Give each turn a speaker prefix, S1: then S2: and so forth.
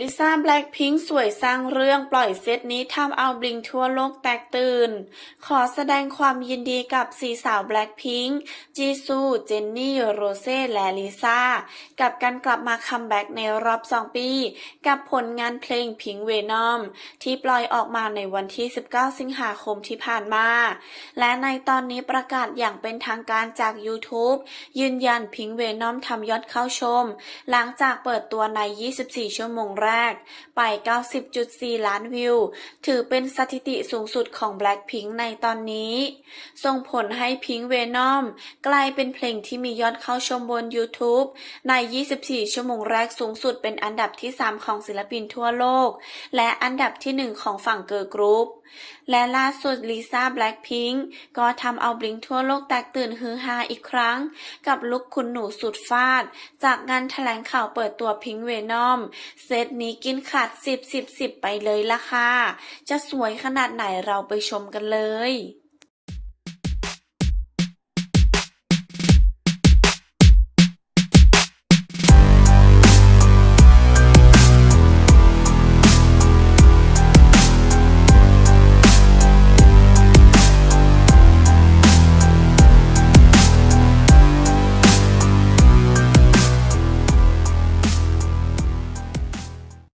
S1: ลิซ่าแบล็คพิงค์สวยสร้างเรื่องปล่อยเซตนี้ทำเอาบลิงทั่วโลกแตกตื่น ขอแสดงความยินดีกับสีสาวแบล็คพิงค์จีซู เจนนี่ โรเซ่ และลิซ่า กับการกลับมาคัมแบ็กในรอบ 2 ปี กับผลงานเพลงพิงเวนอม ที่ปล่อยออกมาในวันที่ 19 สิงหาคมที่ผ่านมา และในตอนนี้ประกาศอย่างเป็นทางการจาก YouTube ยืนยันพิงเวนอมทำยอดเข้าชม หลังจากเปิดตัวใน 24 ชั่วโมงแรก ไป 90.4 ล้านวิว ถือเป็นสถิติสูงสุดของ Blackpink ในตอนนี้ ส่งผลให้ Pink Venom กลายเป็นเพลงที่มียอดเข้าชมบน YouTube ใน 24 ชั่วโมงแรกสูงสุดเป็นอันดับที่ 3 ของศิลปินทั่วโลก และอันดับที่ 1 ของฝั่งเกิร์ลกรุ๊ปและล่าสุดลิซ่าแบล็คพิงค์ก็ทำเอาบลิงทั่วโลกแตกตื่นฮือฮาอีกครั้ง กับลุคคุณหนูสุดฟาด จากงานแถลงข่าวเปิดตัวพิงเวนอม เซตนี้กินขาดสิบสิบสิบไปเลยล่ะค่ะ จะสวยขนาดไหนเราไปชมกันเลย